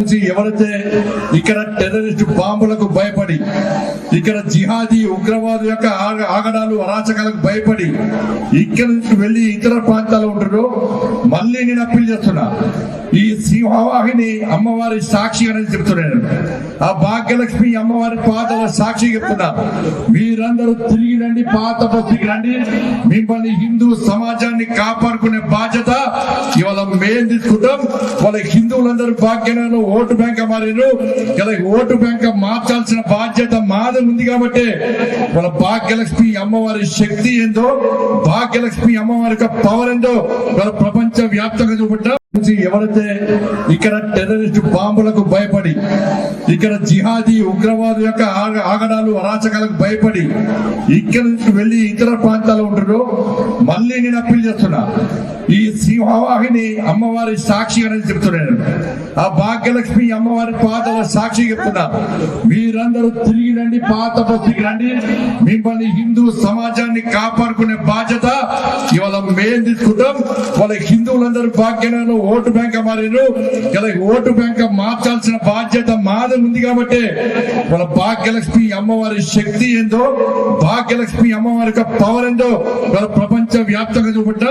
నుంచి ఎవరైతే ఇక్కడ టెర్రరిస్ట్ బాంబులకు భయపడి ఇక్కడ జిహాదీ ఉగ్రవాదు యొక్క ఆగడాలు అరాచకాలకు భయపడి ఇక్కడ నుంచి వెళ్ళి ఇతర ప్రాంతాల్లో ఉంటారో మళ్ళీ నేను అప్పీల్ చేస్తున్నా. ఈ సింహవాహిని అమ్మవారి సాక్షి అనేది చెప్తున్నాను ఆ భాగ్యలక్ష్మి అమ్మవారి పాదల సాక్షి చెప్తున్నా. మీరందరూ తిరిగి రండి పాత బస్తికి రండి. మిమ్మల్ని హిందూ సమాజాన్ని కాపాడుకునే బాధ్యత ఇవాళ మేం తీసుకుంటాం వాళ్ళ హిందువులందరూ భాగ్యంలో ఓటు బ్యాంక్ మారిరు ఇలా ఓటు బ్యాంక్ మార్చాల్సిన బాధ్యత మాది ఉంది కాబట్టి వాళ్ళ భాగ్యలక్ష్మి అమ్మవారి శక్తి ఏందో భాగ్యలక్ష్మి అమ్మవారి యొక్క పవర్ ఏందో వాళ్ళ ప్రపంచ వ్యాప్తంగా చూపెట్టాం ఎవరైతే ఇక్కడ టెర్రరిస్ట్ బాంబులకు భయపడి ఇక్కడ జిహాదీ ఉగ్రవాదు యొక్క ఆగ- ఆగడాలు అరాచకాలకు భయపడి ఇక్కడ నుంచి వెళ్ళి ఇతర ప్రాంతాల్లో ఉంటారో మళ్ళీ నేను అప్పీల్ చేస్తున్నా. ఈ సింహవాహిని అమ్మవారి సాక్షి అనేది చెప్తున్నాను ఆ భాగ్యలక్ష్మి అమ్మవారి పాదల సాక్షి చెప్తున్నా. మీరందరూ తిరిగి రండి పాత బస్తికి రండి. మిమ్మల్ని హిందూ సమాజాన్ని కాపాడుకునే బాధ్యత ఇవాళ మేం తీసుకుంటాం. వాళ్ళ హిందువులందరూ భాగ్యంలో ఓటు బ్యాంక్ మారారు ఇలా ఓటు బ్యాంక్ మార్చాల్సిన బాధ్యత మాది ఉంది కాబట్టి వాళ్ళ భాగ్యలక్ష్మి అమ్మవారి శక్తి ఏందో భాగ్యలక్ష్మి అమ్మవారి యొక్క పవర్ ఏందో వాళ్ళ ప్రపంచ వ్యాప్తంగా చూపెట్టాం.